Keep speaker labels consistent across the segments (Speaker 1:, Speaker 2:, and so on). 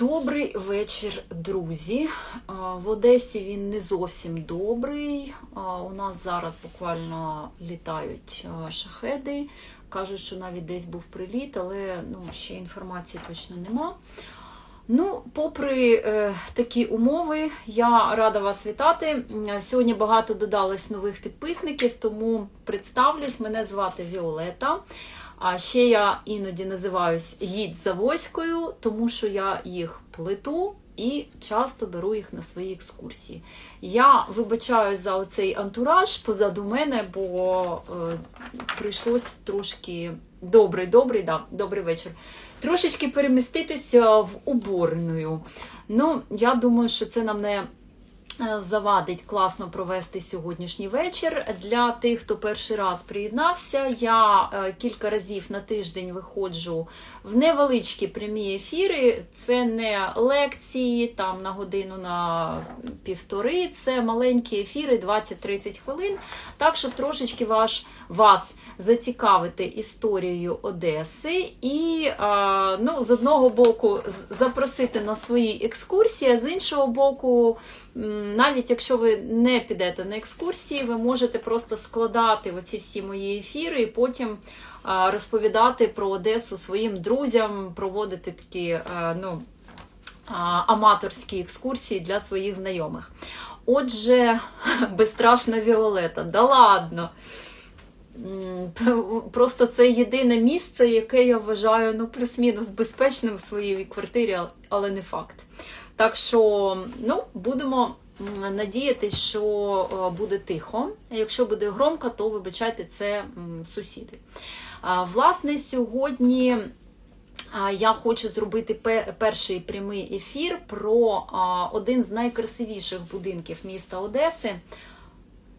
Speaker 1: Добрий вечір, друзі. В Одесі він не зовсім добрий. У нас зараз буквально літають шахеди. Кажуть, що навіть десь був приліт, але ну, ще інформації точно нема. Ну, попри е, такі умови, я рада вас вітати. Сьогодні багато додалось нових підписників, тому представлюсь. Мене звати Віолета. А ще я іноді називаюсь гід Завойською, тому що я їх плету і часто беру їх на свої екскурсії. Я вибачаю за оцей антураж позаду мене, бо е, прийшлось трошки добрий, добрий, да, добрий вечір. Трошечки переміститися в уборною. Ну, я думаю, що це нам не завадить класно провести сьогоднішній вечір. Для тих, хто перший раз приєднався, я е, кілька разів на тиждень виходжу в невеличкі прямі ефіри. Це не лекції там на годину на півтори, це маленькі ефіри 20-30 хвилин. Так, щоб трошечки ваш, вас зацікавити історією Одеси і е, ну, з одного боку запросити на свої екскурсії, а з іншого боку, навіть якщо ви не підете на екскурсії, ви можете просто складати оці всі мої ефіри і потім розповідати про Одесу своїм друзям, проводити такі е, ну, аматорські екскурсії для своїх знайомих. Отже, безстрашна Віолета, да ладно. Просто це єдине місце, яке я вважаю ну, плюс-мінус безпечним в своїй квартирі, але не факт. Так що ну, будемо надіятися, що е, буде тихо. Якщо буде громко, то вибачайте, це сусіди. Власне, сьогодні Я хочу зробити перший прямий ефір про один з найкрасивіших будинків міста Одеси.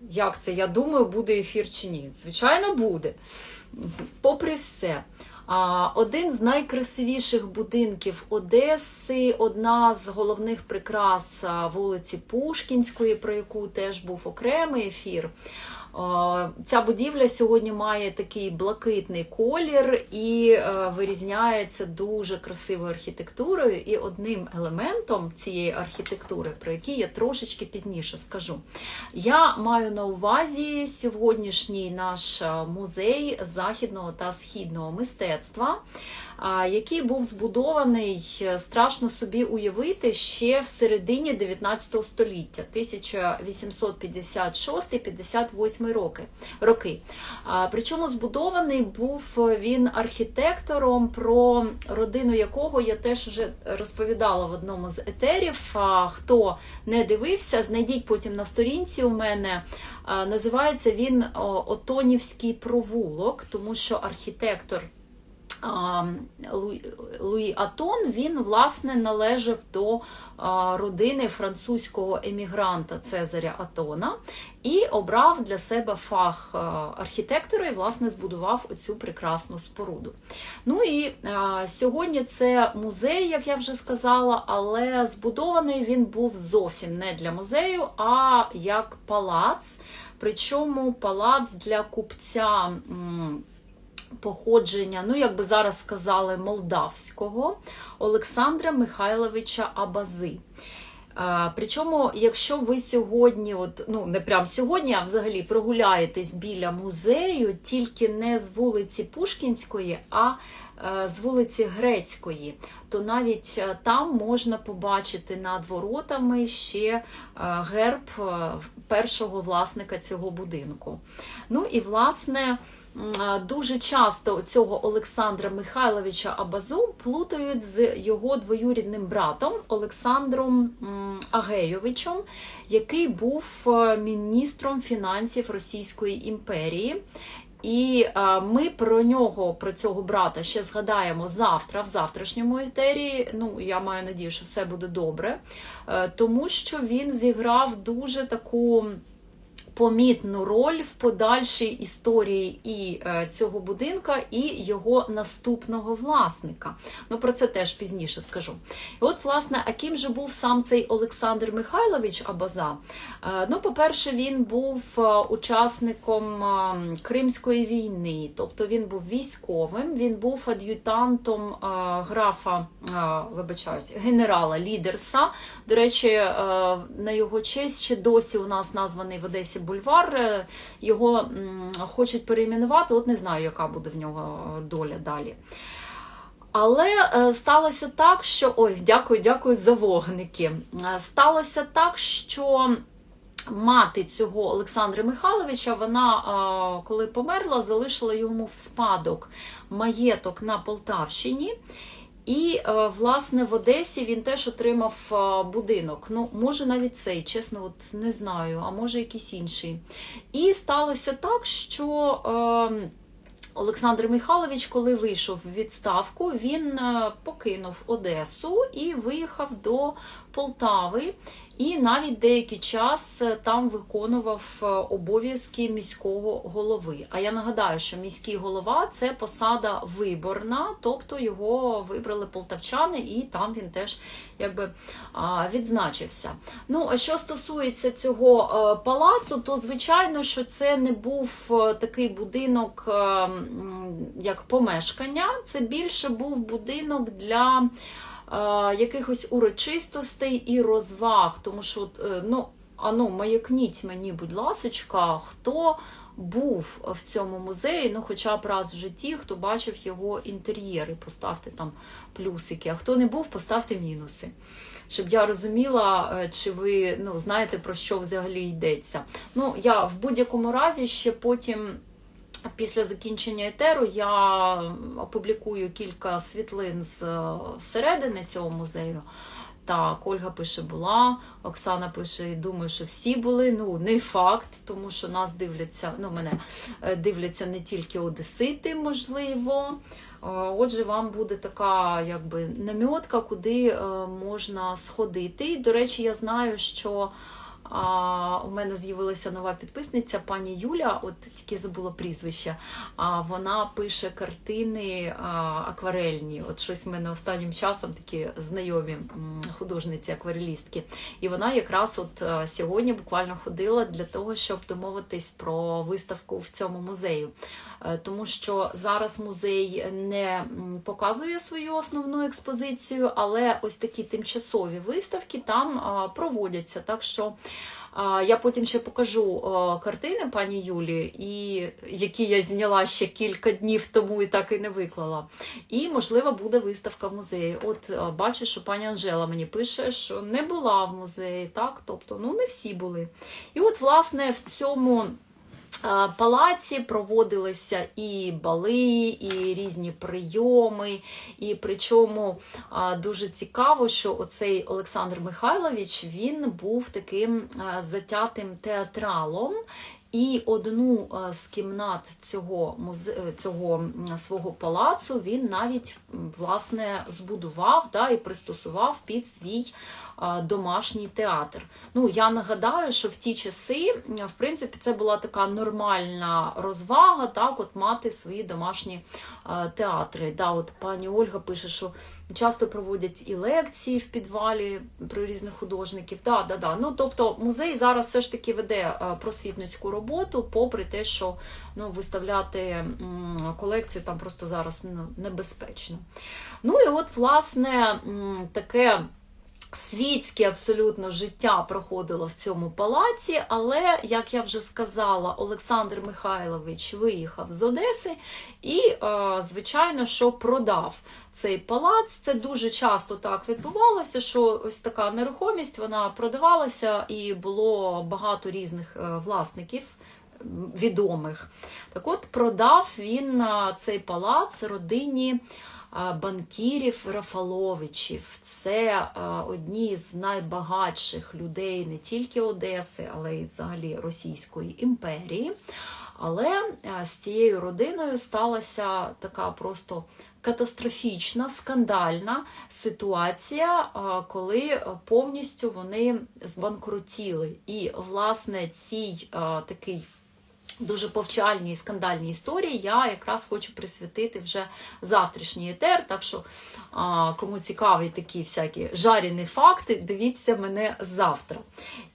Speaker 1: Як це? Я думаю, буде ефір чи ні? Звичайно, буде. Попри все. Один з найкрасивіших будинків Одеси, одна з головних прикрас вулиці Пушкінської, про яку теж був окремий ефір. Е, Ця будівля сьогодні має такий блакитний колір і е, вирізняється дуже красивою архітектурою. І одним елементом цієї архітектури, про який я трошечки пізніше скажу, я маю на увазі сьогоднішній наш е, музей західного та східного мистецтва, який був збудований, страшно собі уявити, ще в середині 19 століття, 1856-58 роки. роки. Причому збудований був він архітектором, про родину якого я теж вже розповідала в одному з етерів. Хто не дивився, знайдіть потім на сторінці у мене. Називається він Отонівський провулок, тому що архітектор. Луї Атон він власне належав до родини французького емігранта Цезаря Атона і обрав для себе фах архітектора і власне збудував оцю прекрасну споруду. Ну і сьогодні це музей, як я вже сказала, але збудований він був зовсім не для музею, а як палац. Причому палац для купця. Походження, ну, як би зараз сказали, молдавського Олександра Михайловича Абази. Причому, якщо ви сьогодні, от, ну не прям сьогодні, а взагалі прогуляєтесь біля музею, тільки не з вулиці Пушкінської, а е, з вулиці Грецької, то навіть е, там можна побачити над воротами ще е, герб першого власника цього будинку. Ну і власне. Дуже часто цього Олександра Михайловича Абазу плутають з його двоюрідним братом Олександром Агейовичем, який був е, міністром фінансів Російської імперії. І е, ми про нього, про цього брата, ще згадаємо завтра, в завтрашньому етері. Ну, я маю надію, що все буде добре, е, тому що він зіграв дуже таку помітну роль в подальшій історії і е, цього будинка, і його наступного власника. Ну про це теж пізніше скажу. І от, власне, а ким же був сам цей Олександр Михайлович Абаза? Е, ну, по-перше, він був е, учасником е, Кримської війни, тобто він був військовим, він був ад'ютантом графа, вибачаюсь, генерала Лідерса. До речі, на його честь ще досі у нас названий в Одесі бульвар. Е, Його хочуть перейменувати, от не знаю, яка буде в нього доля далі. Але е, сталося так, що ой, дякую, дякую за вогники. Е, Сталося так, що мати цього Олександра Михайловича, вона, коли померла, залишила йому в спадок маєток на Полтавщині. І, е, власне, в Одесі він теж отримав е, будинок. Ну, може, навіть цей, чесно, от не знаю, а може якийсь інший. І сталося так, що. Е, Олександр Михайлович, коли вийшов в відставку, він покинув Одесу і виїхав до Полтави. І навіть деякий час е, там виконував е, обов'язки міського голови. А я нагадаю, що міський голова це посада виборна, тобто його вибрали полтавчани, і там він теж якби відзначився. Ну, а що стосується цього е, палацу, то звичайно, що це не був такий будинок як помешкання, це більше був будинок для якихось урочистостей і розваг. Тому що, е, ну, ану, маякніть мені, будь ласочка, хто був в цьому музеї, ну, хоча б раз в житті, хто бачив його інтер'єри, поставте там плюсики, а хто не був, поставте мінуси. Щоб я розуміла, е, чи ви ну, знаєте, про що взагалі йдеться. Ну, я в будь-якому разі ще потім. Після закінчення етеру я опублікую кілька світлин з е, середини цього музею. Так, Ольга пише, була, Оксана пише, думаю, що всі були. Ну, не факт, тому що нас дивляться, ну, мене е, дивляться не тільки одесити, можливо. Е, Отже, вам буде така якби намітка, куди можна сходити. І, до речі, я знаю, що а, у мене з'явилася нова підписниця, пані Юля, от тільки забула прізвище. А вона пише картини а, акварельні. От щось в мене останнім часом такі знайомі художниці, акварелістки. І вона якраз от е, сьогодні буквально ходила для того, щоб домовитись про виставку в цьому музею. Е, Тому що зараз музей не показує свою основну експозицію, але ось такі тимчасові виставки там проводяться. Так що я потім ще покажу картини пані Юлі, і які я зняла ще кілька днів тому і так і не виклала. І, можливо, буде виставка в музеї. От бачу, що пані Анжела мені пише, що не була в музеї, так? Тобто, ну не всі були. І от, власне, в цьому. Палаці проводилися і бали, і різні прийоми. І причому дуже цікаво, що оцей Олександр Михайлович він був таким затятим театралом. І одну з кімнат цього музе... цього свого палацу він навіть власне збудував да, і пристосував під свій домашній театр. Ну, я нагадаю, що в ті часи, в принципі, це була така нормальна розвага, так, от мати свої домашні театри. Да, от пані Ольга пише, що часто проводять і лекції в підвалі про різних художників. Да, да, да. Ну, тобто музей зараз все ж таки веде просвітницьку роботу, попри те, що ну, виставляти колекцію там просто зараз ну, небезпечно. Ну і от, власне, таке. Світське абсолютно життя проходило в цьому палаці, але, як я вже сказала, Олександр Михайлович виїхав з Одеси і, е, звичайно, що продав цей палац. Це дуже часто так відбувалося, що ось така нерухомість вона продавалася і було багато різних е, власників. Відомих. Так от продав він е, цей палац родині банкірів Рафаловичів. Це одні з найбагатших людей не тільки Одеси, але й взагалі Російської імперії. Але з цією родиною сталася така просто катастрофічна, скандальна ситуація, коли повністю вони збанкрутіли. І, власне, цій такий дуже повчальній скандальній історії я якраз хочу присвятити вже завтрашній етер. Так що, а, кому цікаві такі всякі жарені факти, дивіться мене завтра.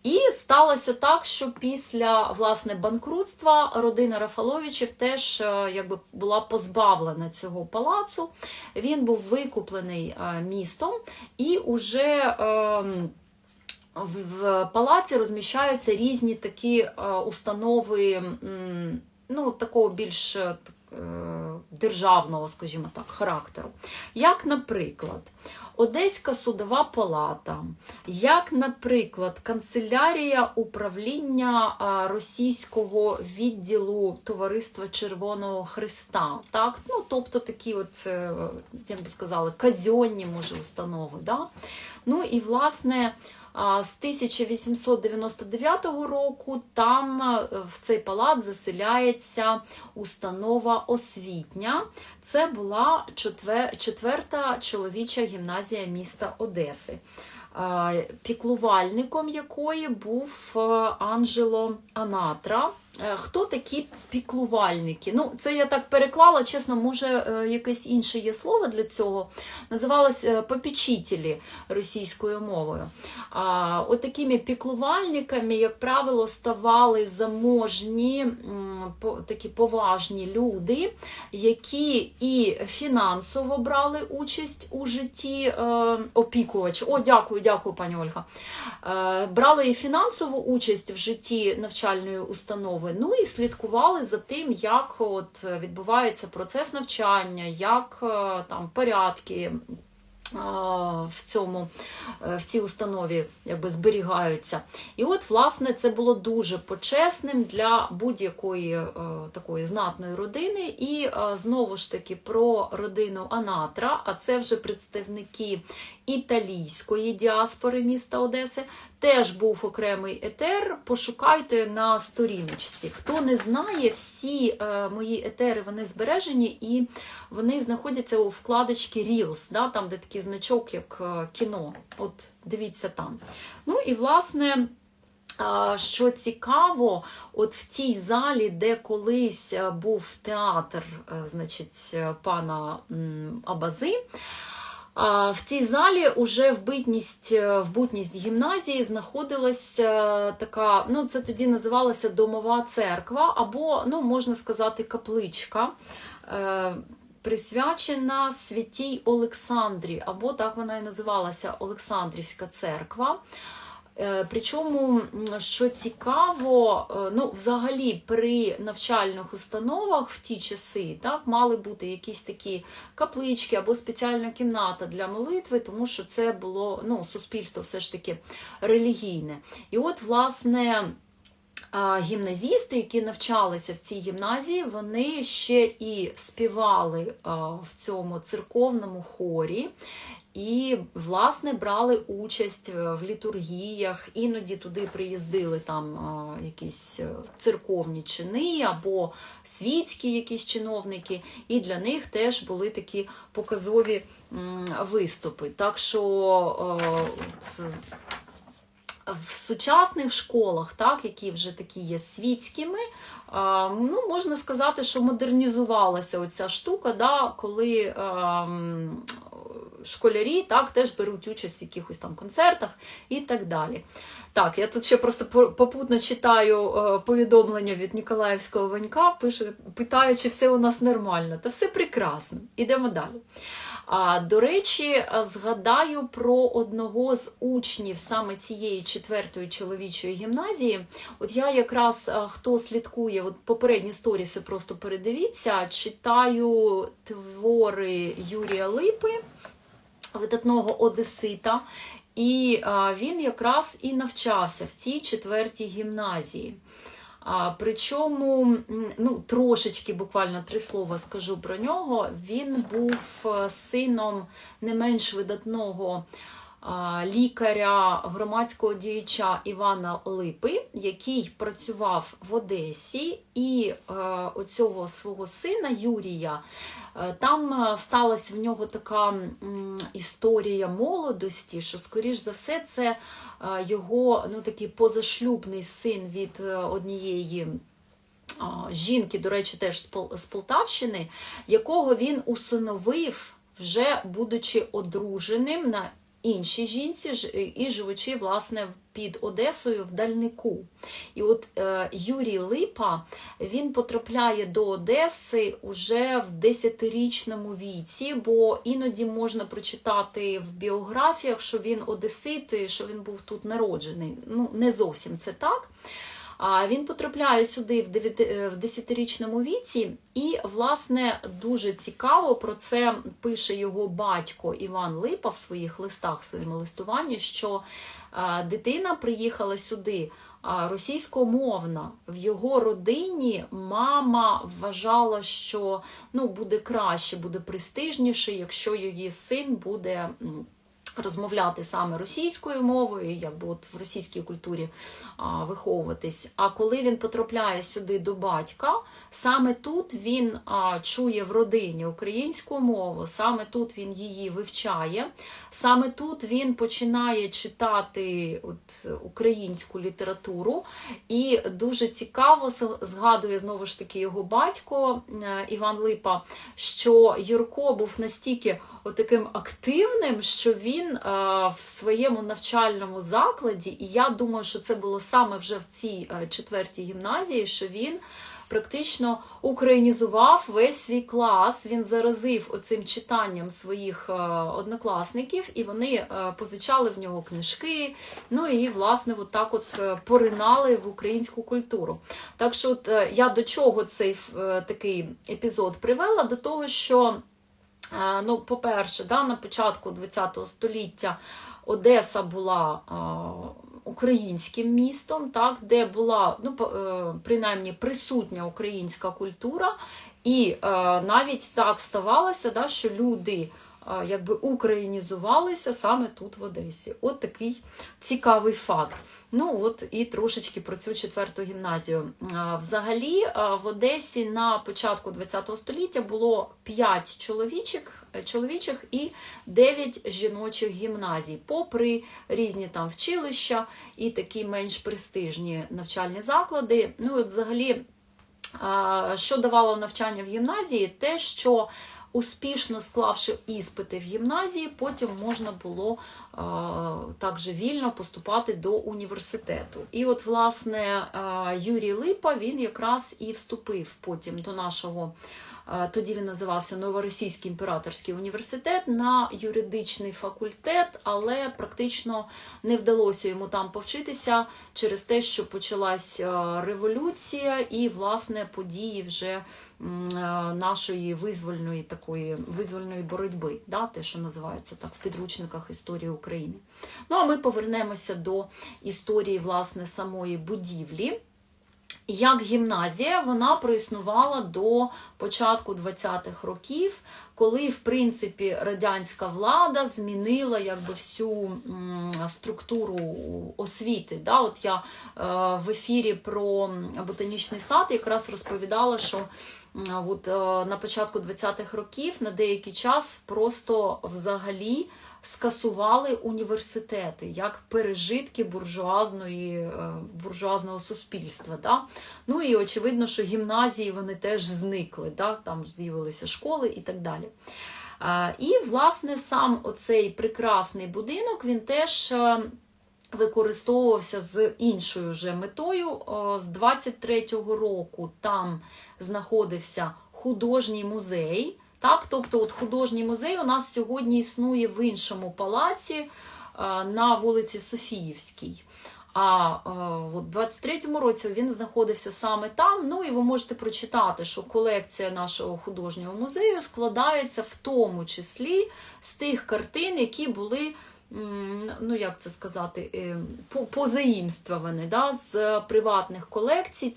Speaker 1: І сталося так, що після власне банкрутства родина Рафаловичів теж е, якби була позбавлена цього палацу. Він був викуплений е, містом і уже. ем, в палаці розміщаються різні такі е, установи, ну, такого більш е, е, державного, скажімо так, характеру. Як, наприклад, Одеська судова палата, як, наприклад, канцелярія управління російського відділу Товариства Червоного Христа, так? ну, тобто такі, от, як би сказали, казьонні, може, установи. Да? Ну і, власне, з 1899 року там е, в цей палац заселяється установа освітня. Це була четверта чоловіча гімназія міста Одеси, піклувальником якої був Анжело Анджело Анатра. Е, Хто такі піклувальники? Ну, це я так переклала, чесно, може, е, якесь інше є слово для цього. Називалось е, попічителі російською мовою. А, от такими піклувальниками, як правило, ставали заможні, такі поважні люди, які і фінансово брали участь у житті опікувач. О, дякую, дякую, пані Ольга. Брали і фінансову участь в житті навчальної установи, ну і слідкували за тим, як от відбувається процес навчання, як е, там порядки. В цьому е, в цій установі якби зберігаються. І от, власне, це було дуже почесним для будь-якої е, такої знатної родини. І е, знову ж таки про родину Анатра, а це вже представники італійської діаспори міста Одеси. Теж був окремий етер. Пошукайте на сторіночці. Хто не знає, всі е, мої етери вони збережені і вони знаходяться у вкладочці Reels, да, там, де такий значок, як е, кіно. От дивіться там. Ну і власне. Що цікаво, от в тій залі, де колись е, був театр, е, значить, е, пана Абази, в цій залі уже в битність, е, в бутність гімназії знаходилася е, така, ну це тоді називалася домова церква, або, ну, можна сказати, капличка. е, Присвячена святій Олександрі, або так вона і називалася Олександрівська церква. Е, Причому, що цікаво, е, ну, взагалі при навчальних установах в ті часи так, мали бути якісь такі каплички або спеціальна кімната для молитви, тому що це було ну, суспільство все ж таки релігійне. І от, власне. Гімназісти, які навчалися в цій гімназії, вони ще і співали в цьому церковному хорі, і, власне, брали участь е, в літургіях, іноді туди приїздили там якісь е, церковні чини або світські якісь чиновники, і для них теж були такі показові виступи. Так що е, в сучасних школах, так, які вже такі є світськими, ну, можна сказати, що модернізувалася оця штука, да, коли ем, школярі так, теж беруть участь в якихось там концертах і так далі. Так, я тут ще просто попутно читаю е, повідомлення від Ніколаївського Ванька, пише, питаю, чи все у нас нормально. Та все прекрасно. Ідемо далі. А, до речі, е, згадаю про одного з учнів саме цієї четвертої чоловічої гімназії. От я якраз е, хто слідкує, от попередні сторіси просто передивіться, читаю твори Юрія Липи, видатного одесита. І він якраз і навчався в цій четвертій гімназії. Причому, ну, трошечки, буквально три слова скажу про нього. Він був е, сином не менш видатного лікаря, громадського діяча Івана Липи, який працював в Одесі, і е, оцього свого сина Юрія. е, Там е, сталася в нього така історія молодості, що, скоріш за все, це е, його ну, такий позашлюбний син від е, однієї жінки, до речі, теж з Полтавщини, якого він усиновив, вже будучи одруженим на іншій жінці і живучи власне під Одесою в Дальнику. І от е, Юрій Липа він потрапляє до Одеси уже в 10-річному віці, бо іноді можна прочитати в біографіях, що він одесит, що він був тут народжений. Ну, не зовсім це так. Він потрапляє сюди в 9 е, 10-річному віці, і, власне, дуже цікаво про це пише його батько Іван Липа в своїх листах, в своєму листуванні, що е, дитина приїхала сюди російськомовна. В його родині мама вважала, що ну, буде краще, буде престижніше, якщо її син буде. Розмовляти саме російською мовою, якби от в російській культурі а, виховуватись. А коли він потрапляє сюди до батька, саме тут він а, чує в родині українську мову, саме тут він її вивчає, саме тут він починає читати от, українську літературу. І дуже цікаво згадує знову ж таки його батько е, Іван Липа, що Юрко був настільки таким активним, що він е, в своєму навчальному закладі, і я думаю, що це було саме вже в цій е, четвертій гімназії, що він практично українізував весь свій клас. Він заразив оцим читанням своїх е, однокласників, і вони позичали в нього книжки. Ну і власне, от так от поринали в українську культуру. Так що, от я до чого цей такий епізод привела? До того, що. Е, Ну, по-перше, да, на початку ХХ століття Одеса була е, українським містом, так, де була ну, е, принаймні присутня українська культура, і е, навіть так ставалося, да, що люди якби українізувалися саме тут в Одесі. От такий цікавий факт. Ну от і трошечки про цю четверту гімназію. Взагалі в Одесі на початку ХХ століття було 5 чоловічих, е, чоловічих і 9 жіночих гімназій, попри різні там вчилища і такі менш престижні навчальні заклади. Ну от взагалі, що давало навчання в гімназії? Те, що Успішно склавши іспити в гімназії, потім можна було а, також вільно поступати до університету. І от, власне, Юрій Липа він якраз і вступив потім до нашого. Тоді він називався Новоросійський імператорський університет на юридичний факультет, але практично не вдалося йому там повчитися через те, що почалась революція і власне події вже е, нашої визвольної такої визвольної боротьби, да, те, що називається так в підручниках історії України. Ну а ми повернемося до історії власне самої будівлі. Як гімназія вона проіснувала до початку 20-х років, коли, в принципі, радянська влада змінила якби всю структуру освіти. Да? От я е, в ефірі про ботанічний сад якраз розповідала, що от, е, на початку 20-х років на деякий час просто взагалі скасували університети як пережитки буржуазної, е, буржуазного суспільства. Да? Ну і очевидно, що гімназії вони теж зникли, да? там з'явилися школи і так далі. Е, І, власне, сам оцей прекрасний будинок він теж. е, Використовувався з іншою вже метою. З 23-го року там знаходився художній музей. Так, тобто, от художній музей у нас сьогодні існує в іншому палаці е, на вулиці Софіївській. А у в 23-му році він знаходився саме там. Ну і ви можете прочитати, що колекція нашого художнього музею складається в тому числі з тих картин, які були ну як це сказати, е, да, з приватних колекцій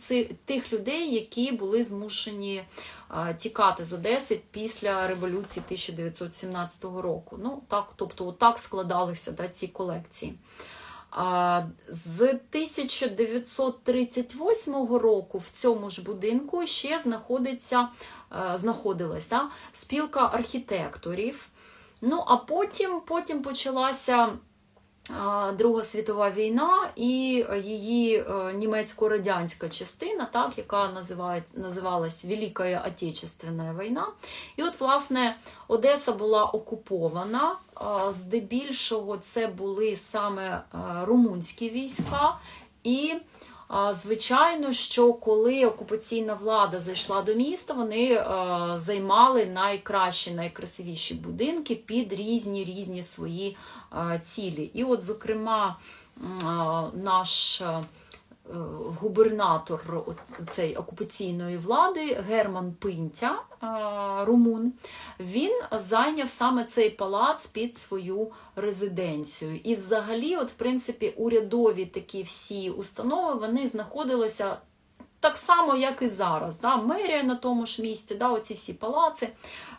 Speaker 1: тих людей, які були змушені тікати з Одеси після революції 1917 року. Ну, так, тобто, так складалися да, ці колекції. З 1938 року в цьому ж будинку ще знаходиться, е, знаходилась да, спілка архітекторів. Ну, а потім, потім почалася Друга світова війна і її е, німецько-радянська частина, так, яка називає, називалась Велика Отечественна війна. І от, власне, Одеса була окупована. Здебільшого це були саме е, румунські війська. І Звичайно, що коли окупаційна влада зайшла до міста, вони е, займали найкращі, найкрасивіші будинки під різні різні свої е, цілі. І, от, зокрема, наш е, губернатор цієї окупаційної влади Герман Пинтя, румун, він зайняв саме цей палац під свою резиденцію. І взагалі, от, в принципі, урядові такі всі установи вони знаходилися. Так само, як і зараз. Да? Мерія на тому ж місці, да? оці всі палаци,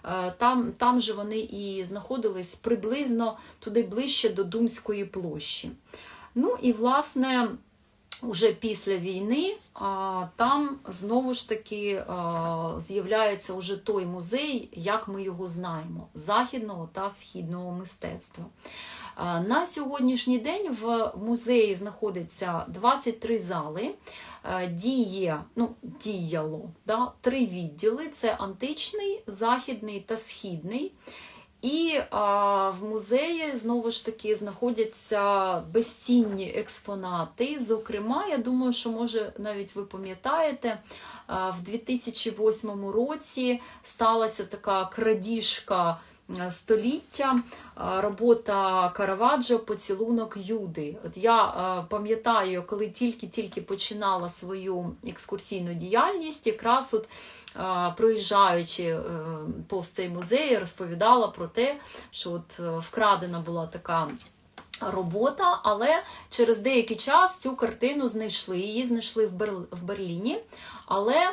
Speaker 1: е, там, там же вони і знаходились приблизно туди ближче до Думської площі. Ну і, власне, уже після війни там знову ж таки з'являється уже той музей, як ми його знаємо, західного та східного мистецтва. На сьогоднішній день в музеї знаходиться 23 зали. Діє, ну, діяло да, три відділи: це античний, західний та східний. І а, в музеї знову ж таки знаходяться безцінні експонати. Зокрема, я думаю, що може навіть ви пам'ятаєте, в 2008 році сталася така крадіжка століття, робота Караваджо Поцілунок Юди. От я е, пам'ятаю, коли тільки-тільки починала свою екскурсійну діяльність, якраз от проїжджаючи е, повз цей музей, розповідала про те, що от е, вкрадена була така. Робота, але через деякий час цю картину знайшли. Її знайшли в, Берліні, але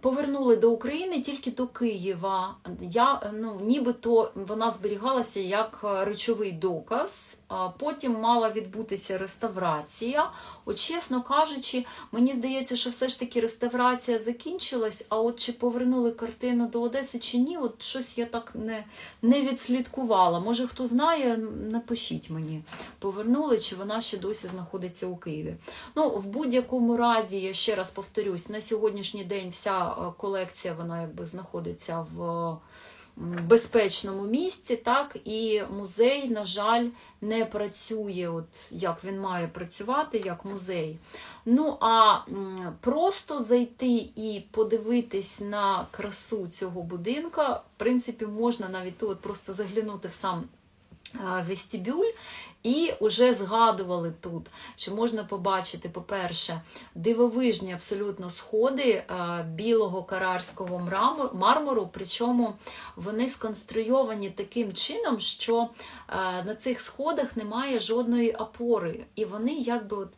Speaker 1: повернули до України тільки до Києва. Я, ну, Нібито вона зберігалася як речовий доказ. Потім мала відбутися реставрація. От, чесно кажучи, мені здається, що все ж таки реставрація закінчилась, а от чи повернули картину до Одеси чи ні, от щось я так не, не відслідкувала. Може, хто знає, напишіть мені, повернули, чи вона ще досі знаходиться у Києві. Ну, в будь-якому разі, я ще раз повторюсь, на сьогоднішній день вся е, колекція вона якби знаходиться в безпечному місці, так, і музей, на жаль, не працює, от як він має працювати, як музей. Ну, а просто зайти і подивитись на красу цього будинка, в принципі, можна навіть тут просто заглянути в сам е, вестибюль. І вже згадували тут, що можна побачити, по-перше, дивовижні абсолютно сходи е, білого карарського мармуру, причому вони сконструйовані таким чином, що е, на цих сходах немає жодної опори, і вони якби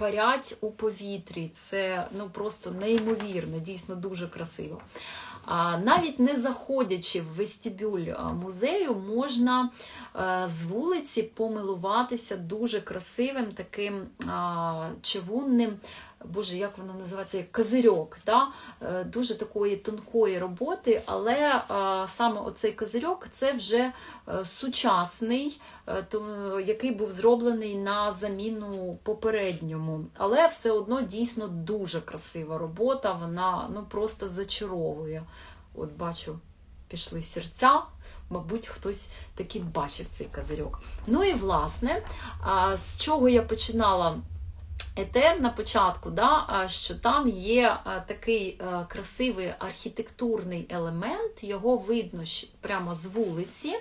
Speaker 1: парять у повітрі. Це ну просто неймовірно, дійсно дуже красиво. Навіть не заходячи в вестибюль музею, можна е, з вулиці помилуватися дуже красивим таким чавунним. Боже, як воно називається? Як козирьок, да? Е, дуже такої тонкої роботи, але е, саме оцей козирьок це вже е, сучасний, який був зроблений на заміну попередньому. Але все одно дійсно дуже красива робота, вона ну, просто зачаровує. От бачу, пішли серця. Мабуть, хтось таки бачив цей козирьок. Ну і власне, з чого я починала етер на початку, да, що там є такий красивий архітектурний елемент, його видно прямо з вулиці,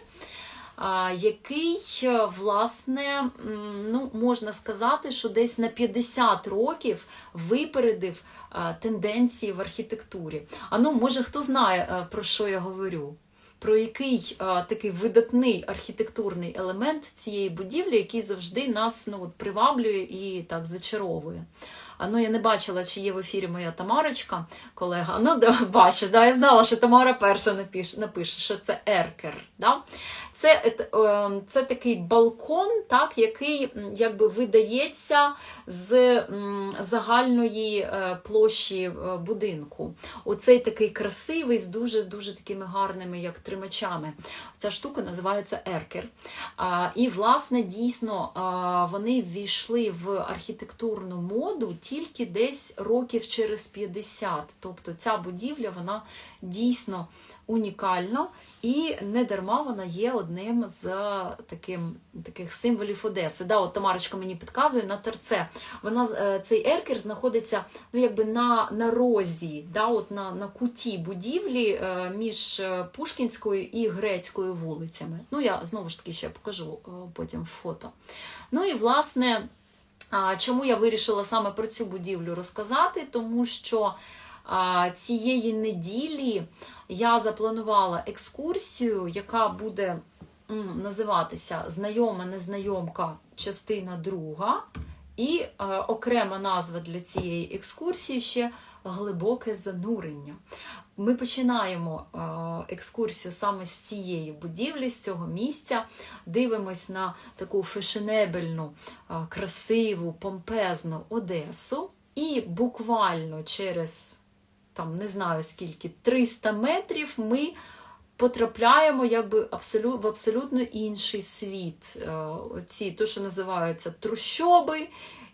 Speaker 1: який, е, власне, ну, можна сказати, що десь на 50 років випередив тенденції в архітектурі. А ну, може, хто знає, е, про що я говорю? Про який а, такий видатний архітектурний елемент цієї будівлі, який завжди нас ну, приваблює і так зачаровує. Ну я не бачила, чи є в ефірі моя Тамарочка, колега. Ну, да, бачу, да, я знала, що Тамара перша напише, напише що це еркер. Да? Це, е, це такий балкон, так, який якби видається з загальної е, площі е, будинку. Оцей такий красивий, з дуже-дуже такими гарними, як тримачами. Ця штука називається еркер. І, власне, дійсно, вони ввійшли в архітектурну моду тільки десь років через 50. Тобто ця будівля вона дійсно унікальна і не дарма вона є одним з таким, таких символів Одеси. Да, от Тамарочка мені підказує на терце. Вона, е, цей еркер знаходиться ну, якби на, на розі, да, от на, на куті будівлі е, між е, Пушкінською і Грецькою вулицями. Ну, я знову ж таки ще покажу потім фото. Ну і власне. Чому я вирішила саме про цю будівлю розказати? Тому що цієї неділі я запланувала екскурсію, яка буде називатися Знайома незнайомка, частина друга. І окрема назва для цієї екскурсії ще глибоке занурення. Ми починаємо е, екскурсію саме з цієї будівлі, з цього місця. Дивимось на таку фешенебельну, е, красиву, помпезну Одесу. І буквально через там не знаю скільки 300 метрів ми потрапляємо якби в абсолютно інший світ. Е, Ці, то, що називаються трущоби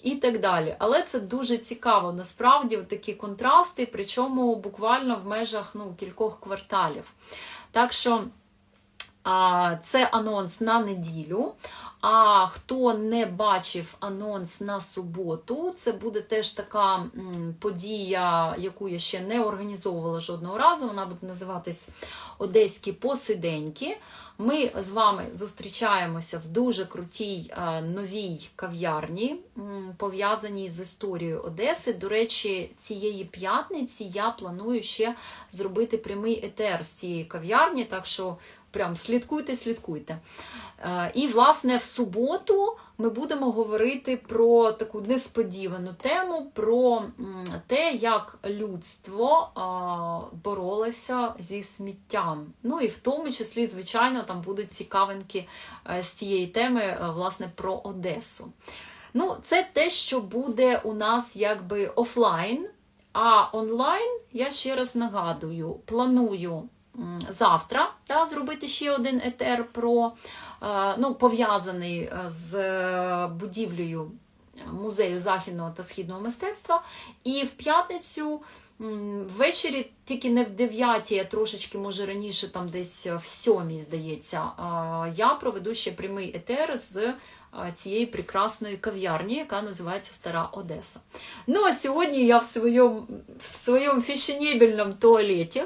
Speaker 1: і так далі. Але це дуже цікаво, насправді, такі контрасти, причому буквально в межах ну, кількох кварталів. Так що. Це анонс на неділю. А хто не бачив анонс на суботу, це буде теж така подія, яку я ще не організовувала жодного разу. Вона буде називатись Одеські посиденьки. Ми з вами зустрічаємося в дуже крутій новій кав'ярні, пов'язаній з історією Одеси. До речі, цієї п'ятниці я планую ще зробити прямий етер з цієї кав'ярні, так що прям слідкуйте, слідкуйте. Е, І, власне, в суботу ми будемо говорити про таку несподівану тему, про те, як людство боролося зі сміттям. Ну і в тому числі, звичайно, там будуть цікавинки е, з цієї теми, е, власне, про Одесу. Ну, це те, що буде у нас якби офлайн. А онлайн, я ще раз нагадую, планую завтра та, зробити ще один етер про е, ну, пов'язаний е, з е, будівлею музею західного та східного мистецтва. І в п'ятницю ввечері, тільки не в 9, а трошечки, може раніше, там десь в 7, здається, я проведу ще прямий етер з цієї прекрасної кав'ярні, яка називається Стара Одеса. Ну, а сьогодні я в своєму, в своєму фешенебельному туалеті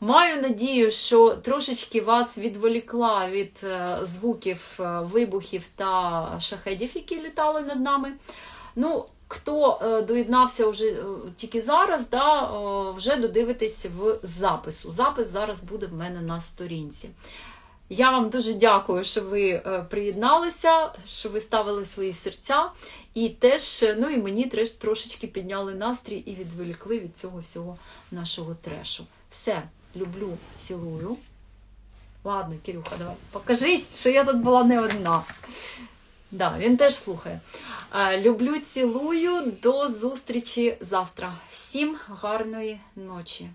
Speaker 1: маю надію, що трошечки вас відволікла від е, звуків е, вибухів та шахедів, які літали над нами. Ну, Хто е, доєднався вже тільки зараз, да, вже додивитесь в запису. Запис зараз буде в мене на сторінці. Я вам дуже дякую, що ви е, приєдналися, що ви ставили свої серця, і теж, е, ну і мені теж трошечки підняли настрій і відволікли від цього всього нашого трешу. Все, люблю, цілую. Ладно, Кирюха, давай покажись, що я тут була не одна. Да, він теж слухає. Е, Люблю, цілую. До зустрічі завтра. Всім гарної ночі.